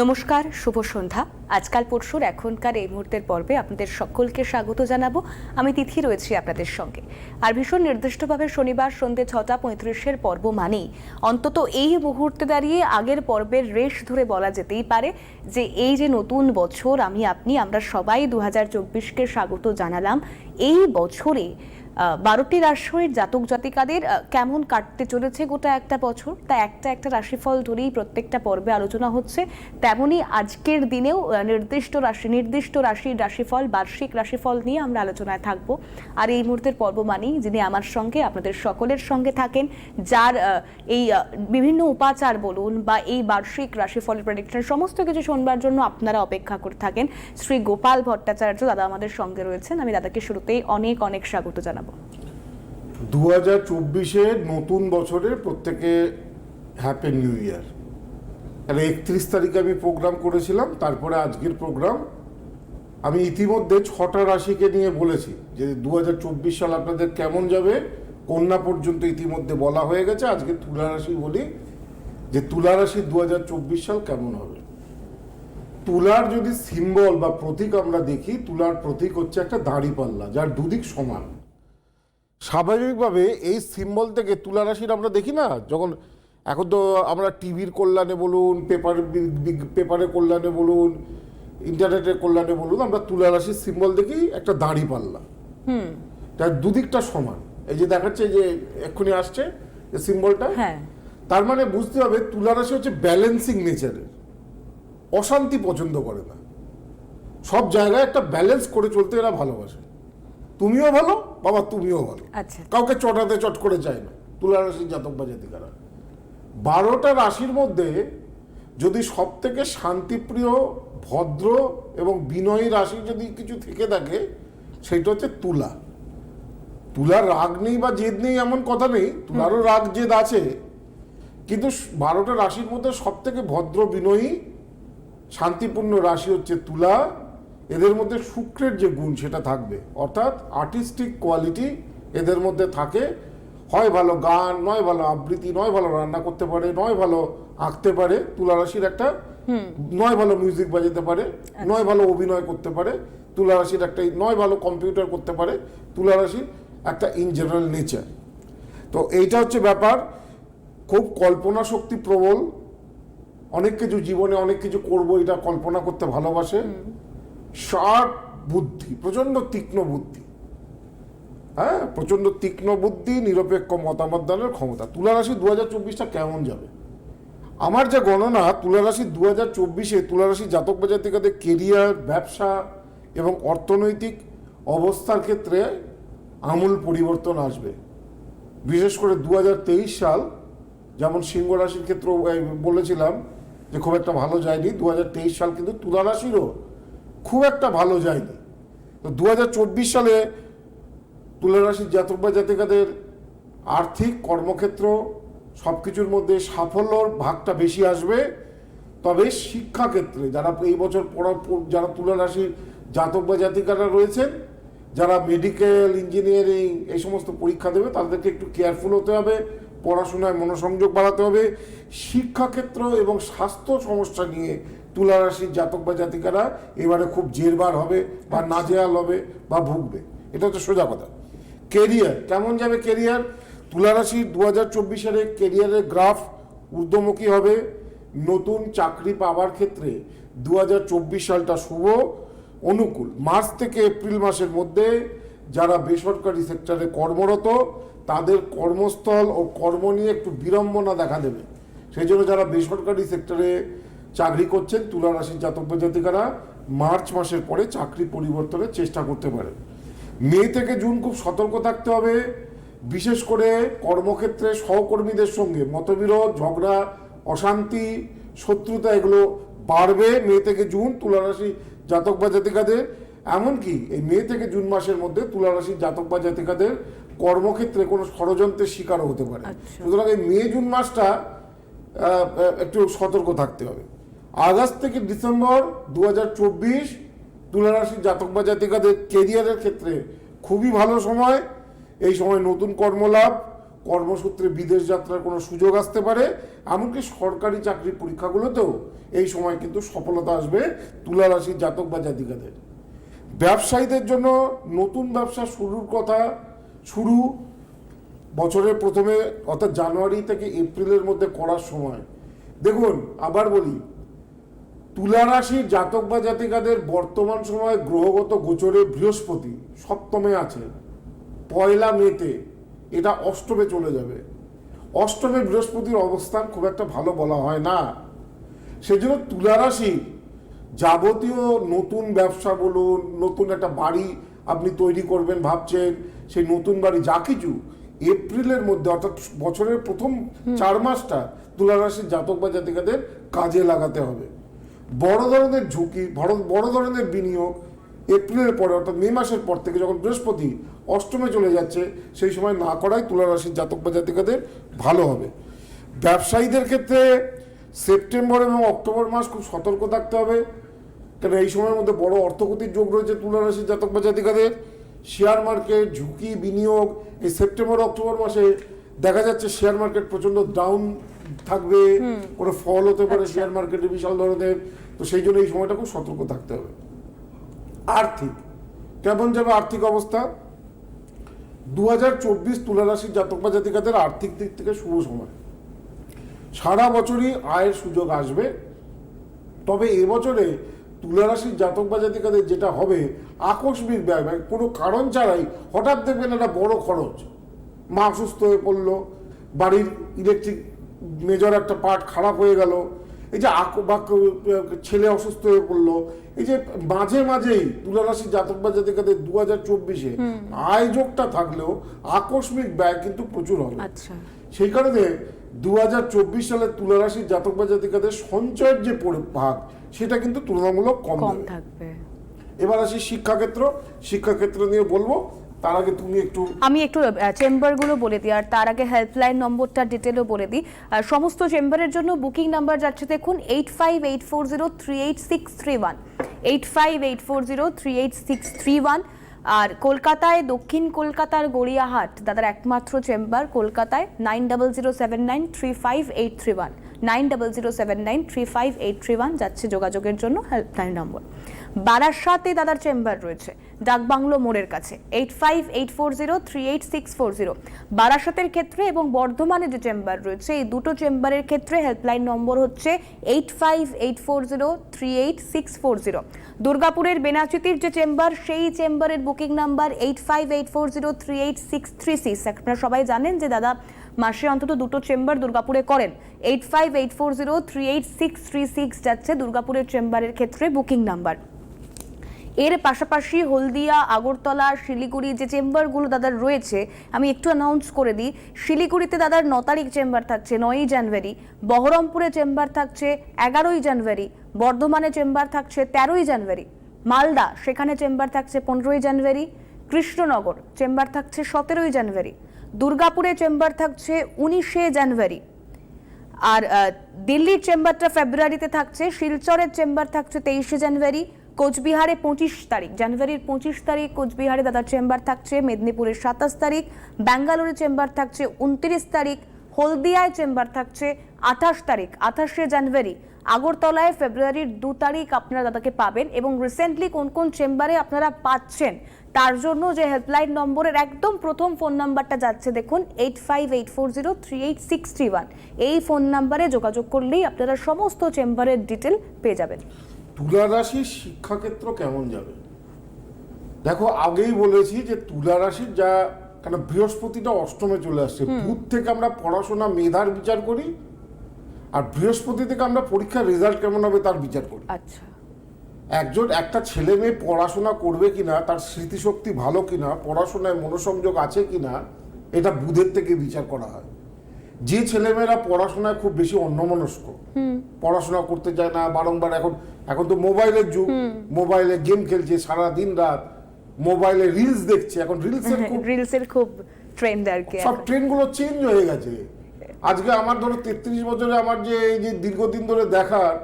নমস্কার, শুভ সন্ধ্যা। আজকাল পরশুর এখনকার এই মুহূর্তের পর্বে আপনাদের সকলকে স্বাগত জানাব। আমি তিথি রয়েছি আপনাদের সঙ্গে। আর ভীষণ নির্দিষ্টভাবে শনিবার সন্ধ্যে ছটা পঁয়ত্রিশের পর্ব মানেই অন্তত এই মুহূর্তে দাঁড়িয়ে আগের পর্বের রেশ ধরে বলা যেতেই পারে যে এই যে নতুন বছর আমি, আপনি, আমরা সবাই দু হাজার চব্বিশকে স্বাগত জানালাম। এই বছরে বারোটি রাশির জাতক জাতিকাদের কেমন কাটতে চলেছে গোটা একটা বছর? তা একটা একটা রাশিফল ধরেই প্রত্যেকটা পর্বে আলোচনা হচ্ছে। তেমনি আজকের দিনেও নির্দিষ্ট রাশি, নির্দিষ্ট রাশির রাশিফল, বার্ষিক রাশিফল নিয়ে আমরা আলোচনায় থাকব। আর এই মুহূর্তের পর্ব মানেই যিনি আমার সঙ্গে, আপনাদের সকলের সঙ্গে থাকেন, যার এই বিভিন্ন উপাচার বলুন বা এই বার্ষিক রাশিফলের প্রেডিকশন সমস্ত কিছু শোনবার জন্য আপনারা অপেক্ষা করে থাকেন। শ্রী গোপাল ভট্টাচার্য দাদা আমাদের সঙ্গে রয়েছেন। আমি দাদাকে শুরুতেই অনেক অনেক স্বাগত জানাব। দু হাজার চব্বিশের নতুন বছরে প্রত্যেকে হ্যাপি নিউ ইয়ার তাহলে একত্রিশ তারিখে আমি প্রোগ্রাম করেছিলাম, তারপরে আজকের প্রোগ্রাম আমি ইতিমধ্যে ছটা রাশিকে নিয়ে বলেছি যে দু হাজার চব্বিশ সাল আপনাদের কেমন যাবে, কন্যা পর্যন্ত ইতিমধ্যে বলা হয়ে গেছে। আজকে তুলা রাশি বলি যে তুলা রাশি দু হাজার চব্বিশ সাল কেমন হবে। তুলার যদি সিম্বল বা প্রতীক আমরা দেখি, তুলার প্রতীক হচ্ছে একটা দাঁড়িপাল্লা যার দুদিক সমান। স্বাভাবিকভাবে এই সিম্বল থেকে তুলা রাশির আমরা দেখি না? যখন এখন তো আমরা টিভির কল্যাণে বলুন পেপার পেপারের কল্যাণে বলুন ইন্টারনেটের কল্যাণে বলুন আমরা তুলা রাশির সিম্বল দেখি একটা দাঁড়ি পাল্লা। তার দুদিকটা সমান। এই যে দেখাচ্ছে যে এক্ষুনি আসছে এই সিম্বলটা হ্যাঁ। তার মানে বুঝতে হবে তুলা রাশি হচ্ছে ব্যালেন্সিং নেচারের অশান্তি পছন্দ করে না। সব জায়গায় একটা ব্যালেন্স করে চলতে এরা ভালোবাসে। তুমিও ভালো বাবা তুমিও ভালো। আচ্ছা। কাউকে চটাতে চট করে চায় না। তুলা রাশির জাতক বা জাতিকারা। বারোটা রাশির মধ্যে যদি সব থেকে শান্তিপ্রিয় ভদ্র এবং বিনয়ী রাশি যদি কিছু থেকে থাকে সেটা হচ্ছে তুলা। তুলার রাগ নেই বা জেদ নেই এমন কথা নেই তুলারও রাগ জেদ আছে। কিন্তু বারোটা রাশির মধ্যে সব থেকে ভদ্র বিনয়ী শান্তিপূর্ণ রাশি হচ্ছে তুলা। এদের মধ্যে শুক্রের যে গুণ সেটা থাকবে। অর্থাৎ আর্টিস্টিক কোয়ালিটি এদের মধ্যে থাকে। হয় ভালো গান নয় ভালো আবৃত্তি নয় ভালো রান্না করতে পারে নয় ভালো আঁকতে পারে তুলা রাশির একটা নয় ভালো মিউজিক বাজাতে পারে নয় ভালো অভিনয় করতে পারে তুলা রাশির একটা নয় ভালো কম্পিউটার করতে পারে তুলা রাশির একটা ইন জেনারেল নেচার তো এইটা হচ্ছে ব্যাপার। খুব কল্পনা শক্তি প্রবল। অনেক কিছু জীবনে অনেক কিছু করব এটা কল্পনা করতে ভালোবাসে। শার্প বুদ্ধি প্রচণ্ড তীক্ষ্ণ বুদ্ধি। হ্যাঁ? প্রচণ্ড তীক্ষ্ণ বুদ্ধি, নিরপেক্ষ মতামত দানের ক্ষমতা। তুলা রাশি দু হাজার চব্বিশটা কেমন যাবে? আমার যে গণনা তুলা রাশি দু হাজার চব্বিশে তুলা রাশি জাতক বা জাতিকাদের কেরিয়ার, ব্যবসা এবং অর্থনৈতিক অবস্থার ক্ষেত্রে আমূল পরিবর্তন আসবে। বিশেষ করে দু হাজার তেইশ সাল, যেমন সিংহ রাশির ক্ষেত্রে বলেছিলাম যে খুব একটা ভালো যায়নি দু হাজার তেইশ সাল কিন্তু তুলা রাশিরও খুব একটা ভালো যায়নি। তো দু হাজার চব্বিশ সালে তুলা রাশির জাতক বা জাতিকাদের আর্থিক কর্মক্ষেত্র সব কিছুর মধ্যে সাফল্যর ভাগটা বেশি আসবে। তবে শিক্ষাক্ষেত্রে যারা এই বছর পড়া যারা তুলা রাশির জাতক বা জাতিকারা রয়েছেন, যারা মেডিকেল, ইঞ্জিনিয়ারিং এই সমস্ত পরীক্ষা দেবে, তাদেরকে একটু কেয়ারফুল হতে হবে, পড়াশোনায় মনোসংযোগ বাড়াতে হবে। শিক্ষাক্ষেত্র এবং স্বাস্থ্য সমস্যা নিয়ে তুলা রাশির জাতক বা জাতিকারা এবারে খুব জেরবার হবে বা নাজেয়াল হবে বা ভুগবে। এটা হচ্ছে সোজা কথা। কেরিয়ার কেমন যাবে কেরিয়ার? তুলা রাশি দু হাজার চব্বিশ সালে কেরিয়ারের গ্রাফ ঊর্ধ্বমুখী হবে। নতুন চাকরি পাওয়ার ক্ষেত্রে দু হাজার চব্বিশ সালটা শুভ। অনুকূল মার্চ থেকে এপ্রিল মাসের মধ্যে যারা বেসরকারি সেক্টরে কর্মরত তাদের কর্মস্থল ও কর্ম নিয়ে একটু বিড়ম্বনা দেখা দেবে। সেই জন্য যারা বেসরকারি সেক্টরে চাকরি করছেন তুলা রাশির জাতক বা জাতিকারা মার্চ মাসের পরে চাকরি পরিবর্তনের চেষ্টা করতে পারে। মে থেকে জুন খুব সতর্ক থাকতে হবে বিশেষ করে কর্মক্ষেত্রে সহকর্মীদের সঙ্গে মতবিরোধ ঝগড়া অশান্তি শত্রুতা এগুলো বাড়বে মে থেকে জুন তুলা রাশি জাতক বা জাতিকাদের এমনকি এই মে থেকে জুন মাসের মধ্যে তুলা রাশির জাতক বা জাতিকাদের কর্মক্ষেত্রে কোনো ষড়যন্ত্রের শিকারও হতে পারে। আচ্ছা। সুতরাং এই মে জুন মাসটা একটু সতর্ক থাকতে হবে। আগস্ট থেকে ডিসেম্বর দু হাজার চব্বিশ তুলারাশির জাতক বা জাতিকাদের কেরিয়ারের ক্ষেত্রে খুবই ভালো সময়। এই সময় নতুন কর্মলাভ, কর্মসূত্রে বিদেশ যাত্রার কোনো সুযোগ আসতে পারে, এমনকি সরকারি চাকরি পরীক্ষাগুলোতেও এই সময় কিন্তু সফলতা আসবে তুলা রাশির জাতক বা জাতিকাদের। ব্যবসায়ীদের জন্য নতুন ব্যবসা শুরুর কথা শুরু বছরের প্রথমে, অর্থাৎ জানুয়ারি থেকে এপ্রিলের মধ্যে করার সময়। দেখুন, আবার বলি তুলা রাশির জাতক বা জাতিকাদের বর্তমান সময়ে গ্রহগত গোচরে বৃহস্পতি সপ্তমে আছে পয়লা মেতে। এটা অষ্টমে চলে যাবে। অষ্টমে বৃহস্পতির অবস্থান খুব একটা ভালো বলা হয় না। সেজন্য তুলা রাশি যাবতীয় নতুন ব্যবসা বলুন নতুন একটা বাড়ি আপনি তৈরি করবেন ভাবছেন সেই নতুন বাড়ি যা কিছু এপ্রিলের মধ্যে অর্থাৎ বছরের প্রথম চার মাসটা তুলা রাশির জাতক বা জাতিকাদের কাজে লাগাতে হবে। বড় ধরনের ঝুঁকি, বড় ধরনের বিনিয়োগ এপ্রিলের পরে, অর্থাৎ মে মাসের পর থেকে যখন বৃহস্পতি অষ্টমে চলে যাচ্ছে, সেই সময় না করাই তুলা রাশির জাতক বা জাতিকাদের ভালো হবে। ব্যবসায়ীদের ক্ষেত্রে সেপ্টেম্বর এবং অক্টোবর মাস খুব সতর্ক থাকতে হবে কেন এই সময়ের মধ্যে বড় অর্থগতির যোগ রয়েছে তুলা রাশির জাতক বা জাতিকাদের। শেয়ার মার্কেট, ঝুঁকি, বিনিয়োগ, এই সেপ্টেম্বর অক্টোবর মাসে দেখা যাচ্ছে শেয়ার মার্কেট প্রচণ্ড ডাউন থাকবে কোনো ফল হতে পারে শেয়ার মার্কেটে বিশাল ধরনের তো সেই জন্য এই সময়টা খুব সতর্ক থাকতে হবে। আর্থিক কেমন যাবে আর্থিক অবস্থা? দু হাজার চব্বিশ তুলা রাশির জাতক বা জাতিকাদের আর্থিক দিক থেকে শুভ সময়। সারা বছরই আয়ের সুযোগ আসবে। তবে এবছরে তুলা রাশির জাতক বা জাতিকাদের যেটা হবে আকস্মিক ব্যয় মানে কোনো কারণ ছাড়াই হঠাৎ দেখবেন একটা বড় খরচ। মা অসুস্থ হয়ে পড়ল বাড়ির ইলেকট্রিক মেজর একটা পার্ট খারাপ হয়ে গেল। এই যে ছেলে অসুস্থ হয়ে পড়ল। এই যে মাঝে মাঝেই তুলা রাশির জাতক বা জাতিকাদের দু হাজার চব্বিশে আয় যোগটা থাকলেও আকস্মিক ব্যয় কিন্তু প্রচুর হবে। আচ্ছা। সেই কারণে দু হাজার চব্বিশ সালে তুলা রাশির জাতক বা জাতিকাদের সঞ্চয়ের যে ভাগ সেটা কিন্তু তুলনামূলক কম কম থাকবে। এবার আসি শিক্ষাক্ষেত্র। শিক্ষাক্ষেত্র নিয়ে বলব তার আগে তুমি একটু আমি একটু চেম্বারগুলো বলে দিই, আর তার আগে হেল্পলাইন নম্বরটা ডিটেলও বলে দিই। আর সমস্ত চেম্বারের জন্য বুকিং নাম্বার যাচ্ছে দেখুন eight five eight four zero three eight six three one eight five eight four zero three eight six three one আর কলকাতায়, দক্ষিণ কলকাতার গড়িয়াহাট দাদার একমাত্র চেম্বার, কলকাতায় nine double zero seven nine three five eight three one nine double zero seven nine three five eight three one যাচ্ছে যোগাযোগের জন্য helpline number. বারাসাতে দাদার চেম্বার রয়েছে, ডাকবাংলো মোড়ের কাছে eight five eight four zero three eight six four zero বারাসাতের ক্ষেত্রে এবং বর্ধমানে যে চেম্বার রয়েছে, এই দুটো চেম্বারের ক্ষেত্রে হেল্পলাইন নম্বর হচ্ছে eight five eight four zero three eight six four zero দুর্গাপুরের বেনাচিতির যে চেম্বার সেই চেম্বারের booking number eight five eight four zero three eight six three six আপনারা সবাই জানেন যে দাদা মাসে অন্তত দুটো চেম্বার দুর্গাপুরে করেন। Eight five eight four zero three eight six three six যাচ্ছে দুর্গাপুরের চেম্বারের ক্ষেত্রে বুকিং নাম্বার। এর পাশাপাশি হলদিয়া, আগরতলা, শিলিগুড়ি যে চেম্বারগুলো দাদার রয়েছে, আমি একটু অ্যানাউন্স করে দিই। শিলিগুড়িতে দাদার ন তারিখ চেম্বার থাকছে, নয়ই জানুয়ারি। বহরমপুরে চেম্বার থাকছে, এগারোই জানুয়ারি। বর্ধমানে চেম্বার থাকছে, তেরোই জানুয়ারি। মালদা, সেখানে চেম্বার থাকছে, পনেরোই জানুয়ারি। কৃষ্ণনগর, চেম্বার থাকছে, সতেরোই জানুয়ারি। দুর্গাপুরে চেম্বার থাকছে উনিশে জানুয়ারি। আর দিল্লির চেম্বারটা ফেব্রুয়ারিতে থাকছে, শিলচরের চেম্বার থাকছে তেইশে জানুয়ারি, কোচবিহারে পঁচিশ তারিখ। জানুয়ারির পঁচিশ তারিখ কোচবিহারে দাদার চেম্বার থাকছে মেদিনীপুরের সাতাশ তারিখ ব্যাঙ্গালোরে চেম্বার থাকছে উনত্রিশ তারিখ, হলদিয়ায় চেম্বার থাকছে আঠাশ তারিখ, আঠাশে জানুয়ারি। আগরতলায় ফেব্রুয়ারির দু তারিখ আপনারা দাদাকে পাবেন এবং রিসেন্টলি কোন কোন চেম্বারে আপনারা পাচ্ছেন তার জন্য যে হেল্পলাইন নম্বরের একদম প্রথম ফোন নাম্বারটা যাচ্ছে দেখুন eight five eight four zero three eight six three one এই ফোন নাম্বারে যোগাযোগ করলেই আপনারা সমস্ত চেম্বারের ডিটেল পেয়ে যাবেন। তুলা রাশির শিক্ষাক্ষেত্র কেমন যাবে? দেখো আগেই বলেছি যে তুলা রাশির যা কেন বৃহস্পতিটা অষ্টমে চলে আসছে। বুধ থেকে আমরা পড়াশোনা মেধার বিচার করি আর বৃহস্পতি থেকে আমরা পরীক্ষার রেজাল্ট কেমন হবে তার বিচার করি। আচ্ছা। একজন একটা ছেলে মেয়ে পড়াশোনা করবে কিনা তার স্মৃতিশক্তি ভালো কিনা পড়াশোনায় মনোসংযোগ আছে কিনা এটা বুধের থেকে বিচার করা হয়। যে ছেলেমেয়েরা পড়াশোনায় খুব বেশি অন্যমনস্ক পড়াশোনা করতে চায় না বারংবার এখন এখন তো মোবাইলের যুগ মোবাইলে গেম খেলছে সারা দিন রাত মোবাইলে রিলস দেখছে এখন রিলসের খুব রিলসের খুব ট্রেন্ড আর কি সব ট্রেন্ডগুলো চেঞ্জ হয়ে গেছে। আজকে আমার ধরো তেত্রিশ বছরে আমার যে এই যে দীর্ঘদিন ধরে দেখার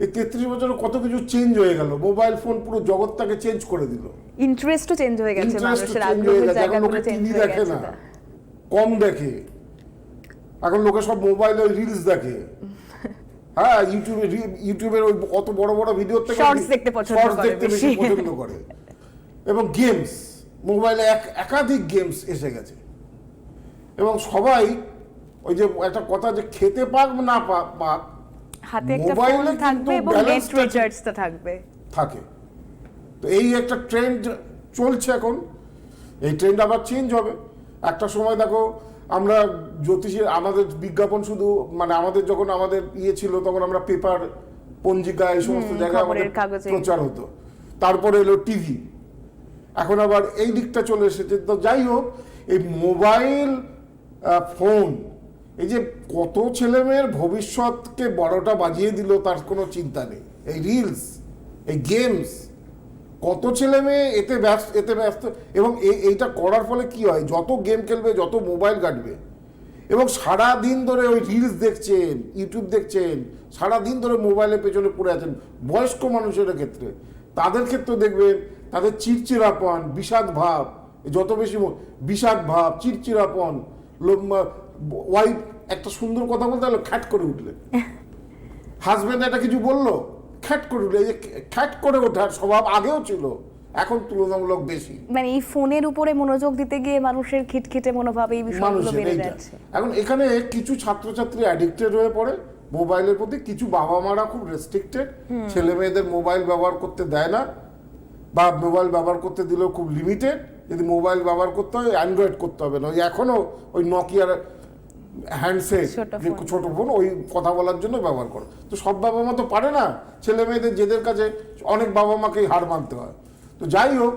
এই তেত্রিশ বছরে কত কিছু চেঞ্জ হয়ে গেল? মোবাইল ফোন পুরো জগৎটাকে চেঞ্জ করে দিল। ইন্টারেস্টও চেঞ্জ হয়ে গেছে ইন্টারেস্ট মানুষের চেঞ্জ হয়ে আগ্রহের গেছে। এখন জায়গাগুলো লোকে চেঞ্জ টিভি হয়ে দেখে না কম দেখে। এখন লোকে সব মোবাইলে রিলস দেখে। হ্যাঁ ইউটিউবে ইউটিউবের ওই অত বড় বড় ভিডিও থেকে Shorts দেখতে বেশি। পছন্দ করে। এবং গেমস মোবাইলে এক একাধিক গেমস এসে গেছে। এবং সবাই ওই যে একটা কথা যে খেতে পাক না পাক হাতে একটা মোবাইলে ফোন থাকবে এবং নেট রিচার্জটা থাকবে। থাকে। তো এই একটা ট্রেন্ড চলছে এখন। এই ট্রেন্ড আবার চেঞ্জ হবে। একটা সময় দেখো আমরা জ্যোতিষের আমাদের বিজ্ঞাপন শুধু মানে আমাদের যখন আমাদের ইয়ে ছিল তখন আমরা পেপার পঞ্জিকা এই সমস্ত জায়গায় আমাদের প্রচার হতো। তারপরে এলো টিভি এখন আবার এই দিকটা চলে এসেছে। তো যাই হোক এই মোবাইল ফোন এই যে কত ছেলেমেয়ের ভবিষ্যৎকে বড়টা বাজিয়ে দিল, তার কোনো চিন্তা নেই। এই রিলস এই গেমস কত ছেলে মেয়ে এতে ব্যস্ত এতে ব্যস্ত। এবং এই- এইটা করার ফলে কি হয়? যত গেম খেলবে, যত মোবাইল কাটবে। এবং সারা দিন ধরে ওই রিলস দেখছেন ইউটিউব দেখছেন সারা দিন ধরে মোবাইলের পেছনে পড়ে আছেন বয়স্ক মানুষের ক্ষেত্রে। তাদের ক্ষেত্রে দেখবেন, তাদের চিরচিরাপন বিষাদ ভাব যত বেশি বিষাদ ভাব চিরচিরাপন ওয়াইফ একটা সুন্দর কথা বলতে হলো খ্যাট করে উঠলেন হাজব্যান্ড একটা কিছু বলল খ্যাট করে উঠলে। যে খ্যাট করে ওঠার স্বভাব আগেও ছিল এখন তুলনামূলক বেশি। মানে এই ফোনের উপরে মনোযোগ দিতে গিয়ে মানুষের খিটখিটে মনোভাব এই বিষয়গুলো বেড়ে যাচ্ছে। এখন এখানে কিছু ছাত্রছাত্রী অ্যাডিক্টেড হয়ে পড়ে মোবাইলের প্রতি কিছু বাবা মারা খুব রেস্ট্রিক্টেড ছেলে মেয়েদের মোবাইল ব্যবহার করতে দেয় না বা মোবাইল ব্যবহার করতে দিলেও খুব লিমিটেড যদি মোবাইল ব্যবহার করতে হয় অ্যান্ড্রয়েড করতে হবে। না ওই এখনও ওই নকিয়ার হ্যান্ডসেট ছোট ফোন। ওই কথা বলার জন্য ব্যবহার করে। তো সব বাবা মা তো পারে না ছেলে মেয়েদের যেদের কাছে অনেক বাবা মাকেই হার মানতে হয়। তো যাই হোক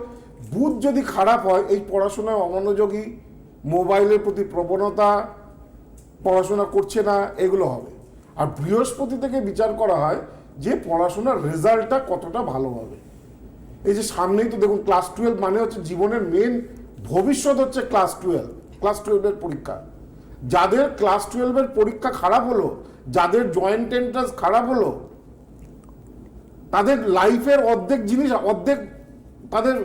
বুধ যদি খারাপ হয় এই পড়াশোনায় অমনোযোগী মোবাইলের প্রতি প্রবণতা পড়াশোনা করছে না এগুলো হবে। আর বৃহস্পতি থেকে বিচার করা হয় যে পড়াশোনার রেজাল্টটা কতটা ভালো হবে। এই যে সামনেই তো দেখুন ক্লাস টুয়েলভ মানে হচ্ছে জীবনের মেন ভবিষ্যৎ হচ্ছে ক্লাস টুয়েলভ ক্লাস টুয়েলভের পরীক্ষা। যাদের ক্লাস টুয়েলভের পরীক্ষা খারাপ হলো, যাদের জয়েন্ট এন্ট্রান্স খারাপ হলো, তাদের লাইফের অর্ধেক জিনিস, অর্ধেক তাদের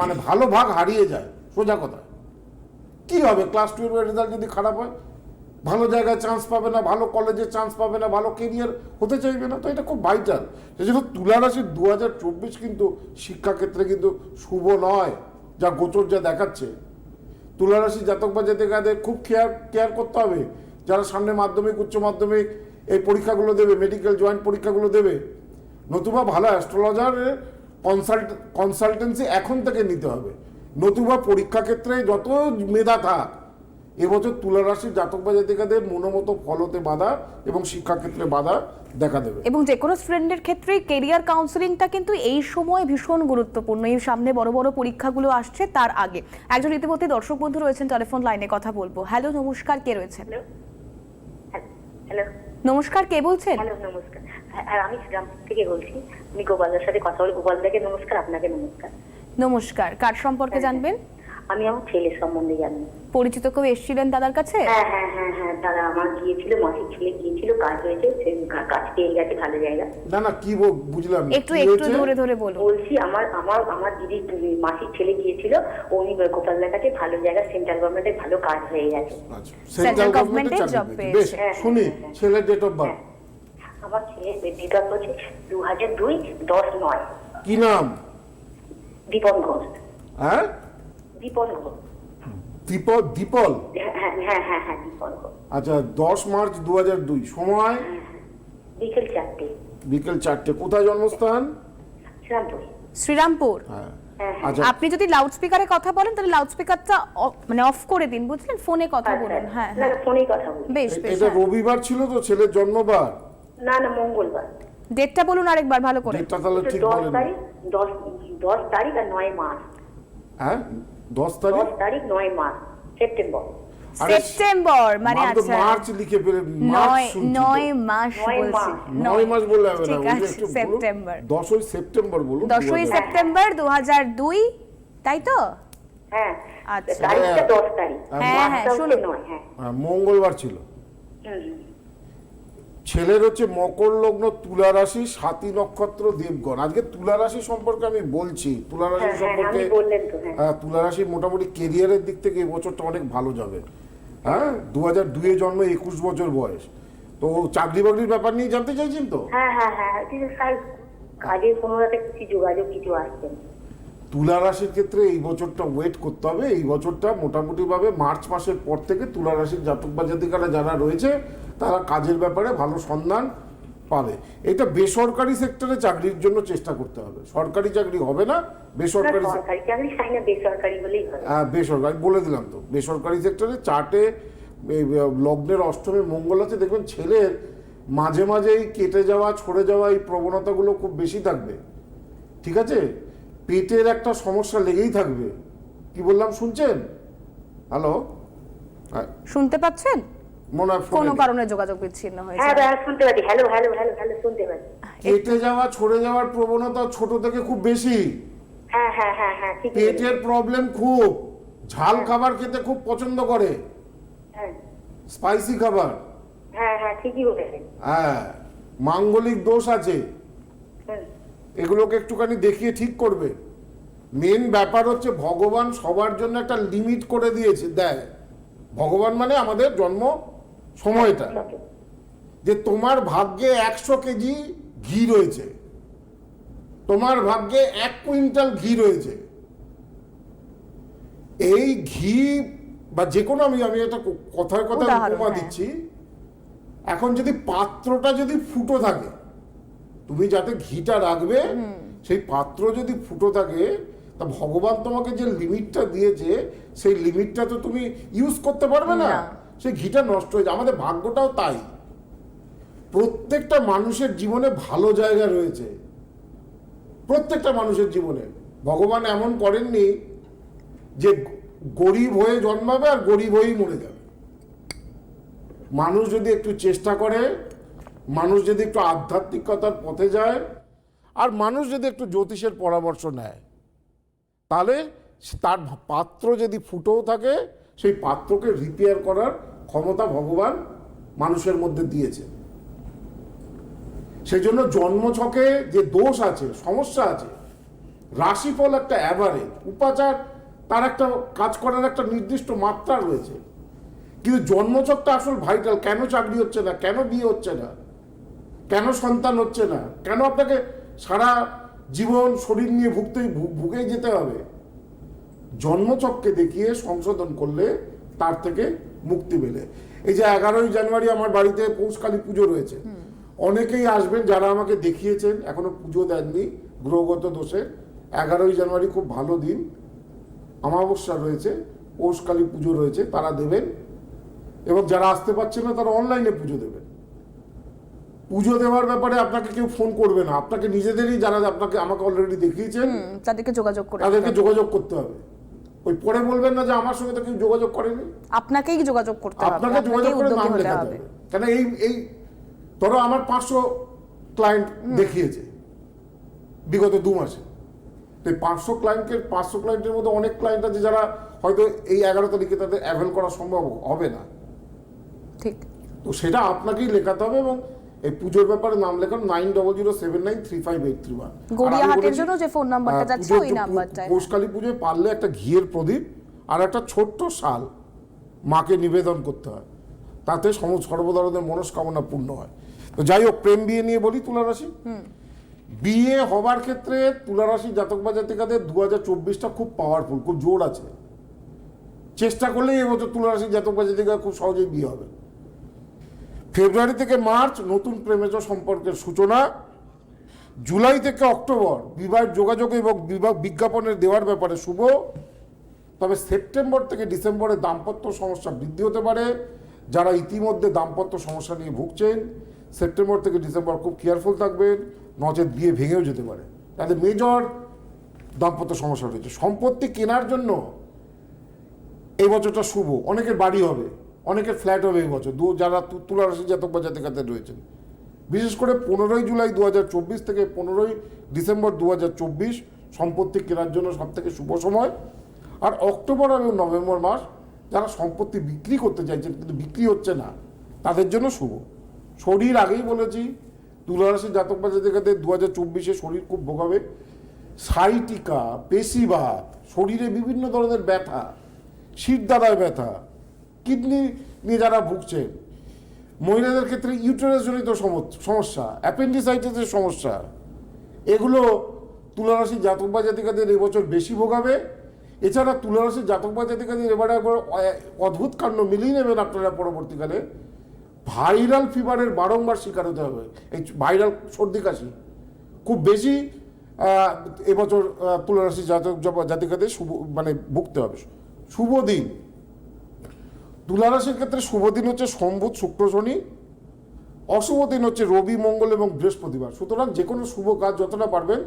মানে ভালো ভাগ হারিয়ে যায়, সোজা কথা। কি হবে? ক্লাস টুয়েলভের রেজাল্ট যদি খারাপ হয়, ভালো জায়গায় চান্স পাবে না, ভালো কলেজে চান্স পাবে না, ভালো কেরিয়ার হতে চাইবে না, তো এটা খুব ভাইটাল সেই জন্য তুলা দু হাজার চব্বিশ কিন্তু শিক্ষাক্ষেত্রে কিন্তু শুভ নয়, যা গোচর যা দেখাচ্ছে। তুলা রাশি জাতক বা জাতিকাদের খুব কেয়ার কেয়ার করতে হবে। যারা সামনে মাধ্যমিক, উচ্চ মাধ্যমিক এই পরীক্ষাগুলো দেবে মেডিকেল জয়েন্ট পরীক্ষাগুলো দেবে। নতুবা ভালো অ্যাস্ট্রোলজারের কনসাল্ট কনসালটেন্সি এখন থেকে নিতে হবে। নতুবা পরীক্ষা ক্ষেত্রে যত মেধা থাক এবছর তুলা রাশির জাতক বা জাতিকাদের মনোমতো ফলতে বাধা এবং শিক্ষাক্ষেত্রে বাধা দেখা দেবে। এবং যে কোনো স্টুডেন্টের ক্ষেত্রে কেরিয়ার কাউন্সিলিংটা কিন্তু এই সময় ভীষণ গুরুত্বপূর্ণ। এই সামনে বড় বড় পরীক্ষাগুলো আসছে তার আগে। একজন ইতিমধ্যে দর্শক বন্ধু রয়েছেন টেলিফোন লাইনে কথা বলব। হ্যালো নমস্কার কে রয়েছেন? হ্যালো। হ্যালো নমস্কার কে বলছেন? হ্যালো নমস্কার। হ্যাঁ আর আমি শ্রীরামপুর থেকে বলছি। আমি গোপালদার সাথে কথা বলি। গোপালদাকে নমস্কার আপনাকে নমস্কার। নমস্কার কার সম্পর্কে জানবেন? আমি আমার ছেলের সম্বন্ধে জানি। পরিচিত কেউ এসেছিলেন দাদার কাছে? হ্যাঁ হ্যাঁ হ্যাঁ হ্যাঁ দাদা আমার গিয়েছিল মাসির ছেলে গিয়েছিল কাজ হয়েছে সে কাজ পেয়ে গেছে ভালো জায়গা। না না কি বল- বুঝলাম না। একটু কি একটু হয়েছে? ধরে ধরে বলুন। বলছি আমার আমার আমার দিদির মাসির ছেলে গিয়েছিল উনি গোপালদার কাছে ভালো জায়গা সেন্ট্রাল গভর্নমেন্টের ভালো কাজ হয়ে গেছে। আচ্ছা সেন্ট্রাল গভর্নমেন্টের চাকরি পেয়েছে। বেশ হ্যাঁ, শুনি হ্যাঁ, হ্যাঁ। ছেলের ডেট অফ বার্থ আমার ছেলে ডেট অফ হচ্ছে দু হাজার দুই দশ নয়। কি নাম? দীপন ঘোষ। হ্যাঁ? ঘোষ দীপল দীপল হ্যাঁ হ্যাঁ হ্যাঁ আচ্ছা দশ মার্চ দু হাজার দুই সময়? বিকেল চারটে। বিকেল চারটে কোথায় জন্মস্থান? শ্রীরামপুর। শ্রীরামপুর? হ্যাঁ। আচ্ছা। আপনি যদি লাউড স্পিকারে কথা বলেন তাহলে লাউড স্পিকারটা মানে অফ করে দিন বুঝলেন? ফোনে কথা আচ্ছা, বলুন হ্যাঁ না হ্যাঁ। কথা বলি বেশ বেশ এটা। রবিবার ছিল তো ছেলের জন্মবার? না না মঙ্গলবার। ডেটটা বলুন আরেকবার ভালো করে। ডেটটা তাহলে ঠিক দশ বলেন তারিখ দশ দশ তারিখ আর নয় মাস হ্যাঁ? দশ তারিখ দশ তারিখ নয় মাস সেপ্টেম্বর সেপ্টেম্বর মানে আচ্ছা মার্চ লিখে ফেলে মার্চ নয়। নয় মাস বলছি মাস। নয় মাস বললে হবে না। সেপ্টেম্বর দশই সেপ্টেম্বর বলুন দশই 2000 সেপ্টেম্বর দু হাজার দুই তাই তো হ্যাঁ আচ্ছা। তারিখটা দশ তারিখ হ্যাঁ, হ্যাঁ, শুনুন। নয় হ্যাঁ হ্যাঁ, মঙ্গলবার ছিল হুম। ছেলের হচ্ছে মকর লগ্ন তুলা রাশি সাতী নক্ষত্র দেবগণ। আজকে তুলা রাশি সম্পর্কে আমি বলছি। তুলা রাশি হ্যাঁ, হ্যাঁ, সম্পর্কে হ্যাঁ। হ্যাঁ, তুলা রাশি মোটামুটি কেরিয়ারের দিক থেকে এই বছরটা অনেক ভালো যাবে। হ্যাঁ দু হাজার দুয়ে জন্ম একুশ বছর বয়স। তো চাকরি বাকরির ব্যাপার নিয়ে জানতে চাইছেন তো? হ্যাঁ হ্যাঁ হ্যাঁ কাজের কোনো কিছু যোগাযোগ কিছু আসছে তুলা রাশির ক্ষেত্রে এই বছরটা ওয়েট করতে হবে। এই বছরটা মোটামুটিভাবে মার্চ মাসের পর থেকে তুলা রাশির জাতক বা জাতিকারা যারা রয়েছে তারা কাজের ব্যাপারে ভালো সন্ধান পাবে। এটা বেসরকারি সেক্টরে চাকরির জন্য চেষ্টা করতে হবে। সরকারি চাকরি হবে না বেসরকারি হ্যাঁ, বেসরকারি বলে দিলাম তো। বেসরকারি সেক্টরে চার্টে এই লগ্নের অষ্টমে মঙ্গল আছে দেখবেন ছেলের মাঝে মাঝে এই কেটে যাওয়া ছড়ে যাওয়া এই প্রবণতাগুলো খুব বেশি থাকবে। ঠিক আছে? পেটের একটা সমস্যা লেগেই থাকবে। কি বললাম শুনছেন? হ্যালো? হ্যাঁ, শুনতে পাচ্ছেন? কোনো কারণে যোগাযোগ বিচ্ছিন্ন হয়েছে। হ্যাঁ হ্যাঁ শুনতে পাচ্ছি। হ্যালো হ্যালো হ্যালো হ্যালো শুনতে পাচ্ছি। কেটে যাওয়া ছড়ে যাওয়ার প্রবণতা ছোট থেকে খুব বেশি। হ্যাঁ হ্যাঁ হ্যাঁ হ্যাঁ পেটের প্রবলেম খুব। ঝাল খাবার খেতে খুব পছন্দ করে। হ্যাঁ। স্পাইসি খাবার। হ্যাঁ হ্যাঁ ঠিকই বলেছেন। হ্যাঁ মাঙ্গলিক দোষ আছে। এগুলোকে একটুখানি দেখিয়ে ঠিক করবে। মেন ব্যাপার হচ্ছে ভগবান সবার জন্য একটা লিমিট করে দিয়েছে দেয়। ভগবান মানে আমাদের জন্ম সময়টা যে তোমার ভাগ্যে একশো কেজি ঘি রয়েছে তোমার ভাগ্যে এক কুইন্টাল ঘি রয়েছে এই ঘি বা যে কোনো আমি আমি একটা কথায় উদাহরণ, উপমা হ্যাঁ। দিচ্ছি এখন যদি পাত্রটা যদি ফুটো থাকে তুমি যাতে ঘিটা রাখবে সেই পাত্র যদি ফুটো থাকে তা ভগবান তোমাকে যে লিমিটটা দিয়েছে সেই লিমিটটা তো তুমি ইউজ করতে পারবে না। সেই ঘিটা নষ্ট হয়ে যায় আমাদের ভাগ্যটাও তাই। প্রত্যেকটা মানুষের জীবনে ভালো জায়গা রয়েছে। প্রত্যেকটা মানুষের জীবনে। ভগবান এমন করেননি যে গরিব হয়ে জন্মাবে আর গরিব হয়েই মরে যাবে। মানুষ যদি একটু চেষ্টা করে, মানুষ যদি একটু আধ্যাত্মিকতার পথে যায়, আর মানুষ যদি একটু জ্যোতিষের পরামর্শ নেয়, তাহলে তার পাত্র যদি ফুটেও থাকে সেই পাত্রকে রিপেয়ার করার ক্ষমতা ভগবান মানুষের মধ্যে দিয়েছে সেই জন্য জন্মছকে যে দোষ আছে, সমস্যা আছে, রাশিফল একটা অ্যাভারেজ উপাচার, তার একটা কাজ করার একটা নির্দিষ্ট মাত্রা রয়েছে। কিন্তু জন্মছকটা আসল ভাইটাল কেন চাকরি হচ্ছে না, কেন বিয়ে হচ্ছে না, কেন সন্তান হচ্ছে না, কেন আপনাকে সারা জীবন শরীর নিয়ে ভুগতে ভুগেই যেতে হবে? জন্মচককে দেখিয়ে সংশোধন করলে তার থেকে মুক্তি মেলে এই যে এগারোই জানুয়ারি আমার বাড়িতে পৌষকালী পুজো রয়েছে। অনেকেই আসবেন যারা আমাকে দেখিয়েছেন এখনও পুজো দেননি গ্রহগত দোষে। এগারোই জানুয়ারি খুব ভালো দিন। অমাবস্যা রয়েছে পৌষকালী পুজো রয়েছে তারা দেবেন। এবং যারা আসতে পারছে না তারা অনলাইনে পুজো দেবেন। পুজো দেওয়ার ব্যাপারে আপনাকে কেউ ফোন করবে না। আপনাকে নিজেদেরই যারা আপনাকে আমাকে অলরেডি দেখিয়েছেন তাদেরকে যোগাযোগ তাদেরকে যোগাযোগ করতে হবে। ওই পরে বলবেন না যে আমার সঙ্গে তো কেউ যোগাযোগ করেনি। আপনাকেই যোগাযোগ করতে হবে আপনাকে যোগাযোগ করে নাম হবে। হবে। কেন এই এই ধরো আমার পাঁচশো ক্লায়েন্ট দেখিয়েছে বিগত দু মাসে। তো এই পাঁচশো ক্লায়েন্টের পাঁচশো ক্লায়েন্টের মধ্যে অনেক ক্লায়েন্ট আছে যারা হয়তো এই এগারো তারিখে তাদের অ্যাভেল করা সম্ভব হবে না। ঠিক। তো সেটা আপনাকেই লেখাতে হবে এবং এই পুজোর ব্যাপারে নাম লেখান nine double zero seven nine three five eight three one গড়িয়াহাটের জন্য যে ফোন নাম্বারটা যাচ্ছে ওই নাম্বারটায় পৌষকালী পুজোয় পারলে একটা ঘিয়ের প্রদীপ আর একটা ছোট্ট শাল মাকে নিবেদন করতে হয়। তাতে সম সর্বধরনের মনস্কামনা পূর্ণ হয়। তো যাই হোক প্রেম বিয়ে নিয়ে বলি তুলা রাশি বিয়ে হবার ক্ষেত্রে তুলা রাশি জাতক বা জাতিকাদের দু হাজার চব্বিশটা খুব পাওয়ারফুল খুব জোর আছে। চেষ্টা করলেই এবছর তুলা রাশি জাতক বা জাতিকা খুব সহজেই বিয়ে হবে। ফেব্রুয়ারি থেকে মার্চ নতুন প্রেমেজ সম্পর্কের সূচনা। জুলাই থেকে অক্টোবর বিবাহ যোগাযোগ এবং বিবাহ বিজ্ঞাপনের দেওয়ার ব্যাপারে শুভ। তবে সেপ্টেম্বর থেকে ডিসেম্বরে দাম্পত্য সমস্যা বৃদ্ধি হতে পারে। যারা ইতিমধ্যে দাম্পত্য সমস্যা নিয়ে ভুগছেন, সেপ্টেম্বর থেকে ডিসেম্বর খুব কেয়ারফুল থাকবেন, নচেত বিয়ে ভেঙেও যেতে পারে। তাদের মেজর দাম্পত্য সমস্যা রয়েছে। সম্পত্তি কেনার জন্য এই বছরটা শুভ, অনেকের বাড়ি হবে। অনেকের ফ্ল্যাট হবে এই বছর। দু যারা তু- তুলা রাশি জাতক বা জাতিকাতে রয়েছেন। বিশেষ করে পনেরোই জুলাই দু হাজার চব্বিশ থেকে পনেরোই ডিসেম্বর দু হাজার চব্বিশ সম্পত্তি কেনার জন্য সব থেকে শুভ সময়। আর অক্টোবর এবং নভেম্বর মাস যারা সম্পত্তি বিক্রি করতে চাইছেন কিন্তু বিক্রি হচ্ছে না, তাদের জন্য শুভ। শরীর আগেই বলেছি, তুলারাশি জাতক বা জাতিকাদের দু হাজার চব্বিশে শরীর খুব ভোগাবে সাইটিকা, পেশিবাত, শরীরে বিভিন্ন ধরনের ব্যথা শিরদাঁড়ায় ব্যথা কিডনি নিয়ে যারা ভুগছেন মহিলাদের ক্ষেত্রে ইউটেরাসজনিত সম- সমস্যা, অ্যাপেন্ডিসাইটিসের সমস্যা, এগুলো তুলারাশি জাতক বা জাতিকাদের এবছর বেশি ভোগাবে। এছাড়া তুলারাশি জাতক বা জাতিকাদের এবারে একবার অদ্ভুত কাণ্ড মিলিয়ে নেবেন আপনারা পরবর্তীকালে। ভাইরাল ফিভারের বারংবার শিকার হতে হবে। এই ভাইরাল সর্দি কাশি খুব বেশি এবছর তুলারাশি জাতক জাতিকাদের শুভ মানে ভুগতে হবে। শুভ দিন। তুলারাশির ক্ষেত্রে শুভ দিন হচ্ছে সম্বুধ শুক্র, শনি। অশুভ দিন হচ্ছে রবি, মঙ্গল এবং বৃহস্পতিবার। সুতরাং যে কোনো শুভ কাজ যতটা পারবেন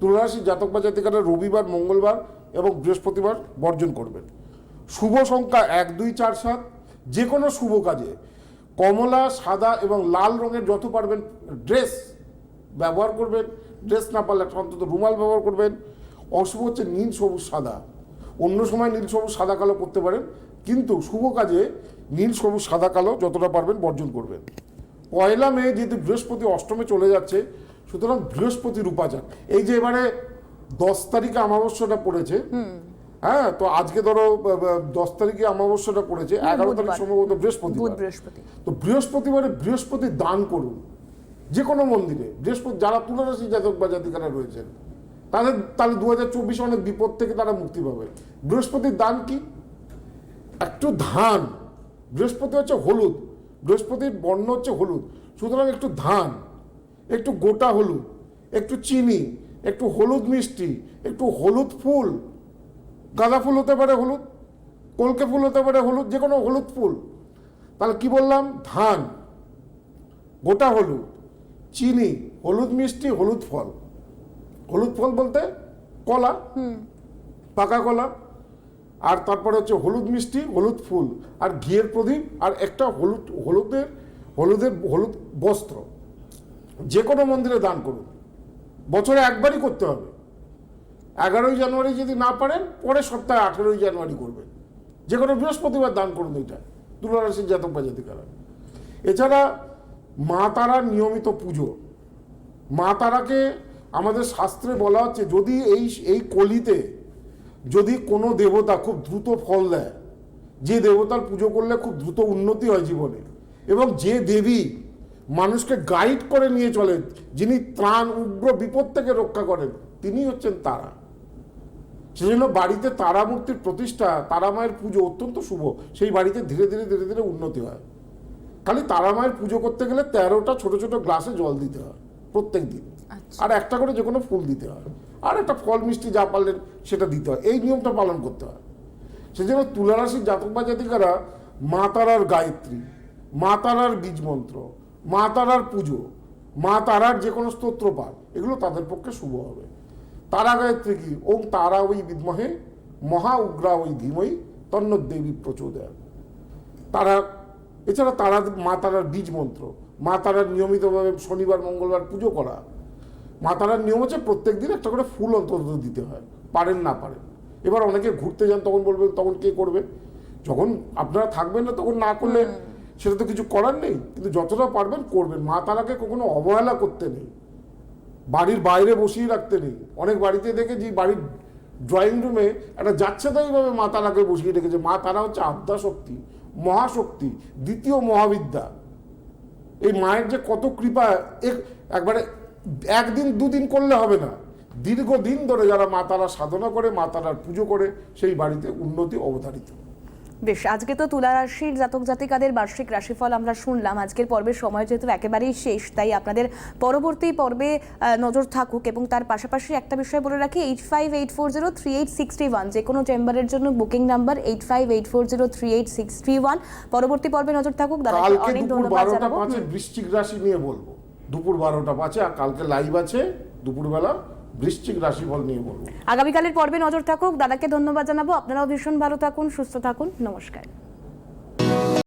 তুলারাশির জাতক বা জাতিকারা রবিবার, মঙ্গলবার এবং বৃহস্পতিবার বর্জন করবেন। শুভ সংখ্যা এক, দুই, চার, সাত, যে কোনো শুভ কাজে। কমলা, সাদা এবং লাল রঙের যত পারবেন ড্রেস ব্যবহার করবেন। ড্রেস না পারলে অন্তত রুমাল ব্যবহার করবেন। অশুভ হচ্ছে নীল, সবুজ, সাদা। অন্য সময় নীল, সবুজ, সাদা, কালো করতে পারেন। কিন্তু শুভ কাজে নীল সবুজ সাদা কালো যতটা পারবেন বর্জন করবেন। পয়লা মে যেহেতু বৃহস্পতি অষ্টমে চলে যাচ্ছে সুতরাং বৃহস্পতির উপাচার এই যে এবারে দশ তারিখে অমাবস্যাটা পড়েছে হ্যাঁ তো আজকে ধরো দশ তারিখে অমাবস্যাটা পড়েছে এগারো তারিখ সম্ভবত বৃহস্পতিবার বৃহস্পতি। তো বৃহস্পতিবারে বৃহস্পতি দান করুন যে কোনো মন্দিরে। বৃহস্পতি যারা তুলারাশি জাতক বা জাতিকারা রয়েছেন তাদের তাহলে দু হাজার চব্বিশে অনেক বিপদ থেকে তারা মুক্তি পাবে। বৃহস্পতির দান কি? একটু ধান বৃহস্পতি হচ্ছে হলুদ বৃহস্পতির বর্ণ হচ্ছে হলুদ সুতরাং একটু ধান একটু গোটা হলুদ একটু চিনি একটু হলুদ মিষ্টি একটু হলুদ ফুল গাঁদা ফুল হতে পারে হলুদ কলকে ফুল হতে পারে হলুদ যে কোনো হলুদ ফুল। তাহলে কি বললাম? ধান গোটা হলুদ চিনি হলুদ মিষ্টি হলুদ ফল। হলুদ ফল বলতে কলা পাকা কলা আর তারপরে হচ্ছে হলুদ মিষ্টি, হলুদ ফুল, আর ঘিয়ের প্রদীপ, আর একটা হলুদ, হলুদের হলুদের, হলুদ বস্ত্র। যে কোনো মন্দিরে দান করুন। বছরে একবারই করতে হবে। এগারোই জানুয়ারি যদি না পারেন পরের সপ্তাহে আঠেরোই জানুয়ারি করবেন। যে কোনো বৃহস্পতিবার দান করুন এটা। তুলারাশির জাতক বা জাতিকারা। এছাড়া মা তারার নিয়মিত পুজো। মা তারাকে আমাদের শাস্ত্রে বলা হচ্ছে, যদি এই এই কলিতে যদি কোনো দেবতা খুব দ্রুত ফল দেয় যে দেবতার পুজো করলে খুব দ্রুত উন্নতি হয় জীবনে। এবং যে দেবী মানুষকে গাইড করে নিয়ে চলেন যিনি ত্রাণ উগ্র বিপদ থেকে রক্ষা করেন তিনি হচ্ছেন তারা। সেজন্য বাড়িতে তারা মূর্তির প্রতিষ্ঠা তারা মায়ের পুজো অত্যন্ত শুভ। সেই বাড়িতে ধীরে ধীরে ধীরে ধীরে উন্নতি হয়। খালি তারা মায়ের পুজো করতে গেলে তেরোটা ছোট ছোট গ্লাসে জল দিতে হয় প্রত্যেক দিন। আর একটা করে যে কোনো ফুল দিতে হয়। আর একটা ফল মিষ্টি যা পারলেন সেটা দিতে হয়। এই নিয়মটা পালন করতে হয়। সেজন্য তুলারাশির জাতক বা জাতিকারা মা তারার গায়ত্রী, মা তারার বীজ মন্ত্র, মা তারার পুজো, মা তারার যে কোনো স্তোত্র পাঠ, এগুলো তাদের পক্ষে শুভ হবে। তারা গায়ত্রী কি? ওম তারা ওই বিদ্মহে, মহা উগ্রা ওই ধীমই তন্ন দেবী প্রচোদয়। তারা, এছাড়া তারা মা তারার বীজ মন্ত্র, মা তারার নিয়মিতভাবে শনিবার, মঙ্গলবার পুজো করা মা তারার নিয়ম হচ্ছে প্রত্যেক দিন একটা করে ফুল অন্তত দিতে হয় পারেন না পারেন। এবার অনেকে ঘুরতে যান তখন বলবেন তখন কে করবে? যখন আপনারা থাকবেন না তখন না করলে সেটা তো কিছু করার নেই কিন্তু যতটা পারবেন করবেন। মা তারাকে কখনো অবহেলা করতে নেই বাড়ির বাইরে বসিয়ে রাখতে নেই। অনেক বাড়িতে দেখেছি বাড়ির ড্রয়িং রুমে একটা যাচ্ছে তাইভাবে মা তারাকে বসিয়ে রেখেছে। মা তারা হচ্ছে আদ্যা শক্তি মহাশক্তি দ্বিতীয় মহাবিদ্যা। এই মায়ের যে কত কৃপা এক- একবারে একদিন দুদিন করলে হবে না। দীর্ঘদিন ধরে যারা মা তারা সাধনা করে মা তারার পুজো করে সেই বাড়িতে উন্নতি অবধারিত। বেশ আজকে তো তুলা রাশির জাতক জাতিকাদের বার্ষিক রাশিফল আমরা শুনলাম। আজকের পর্বের সময় যেহেতু একেবারেই শেষ তাই আপনাদের পরবর্তী পর্বে নজর থাকুক এবং তার পাশাপাশি একটা বিষয় বলে রাখি eight five eight four zero three eight sixty one যে কোনো চেম্বারের জন্য booking number eight five eight four zero three eight six three one পরবর্তী পর্বে নজর থাকুক দাদা অনেক ধন্যবাদ জানাব। বৃশ্চিক রাশি নিয়ে বলব। দুপুর বারোটা পাঁচে আর কালকে লাইভ আছে, দুপুরবেলা বৃশ্চিক রাশিফল নিয়ে বলব। আগামীকালের পর্বে নজর থাকুক। দাদাকে ধন্যবাদ জানাব। আপনারাও ভীষণ ভালো থাকুন, সুস্থ থাকুন। নমস্কার।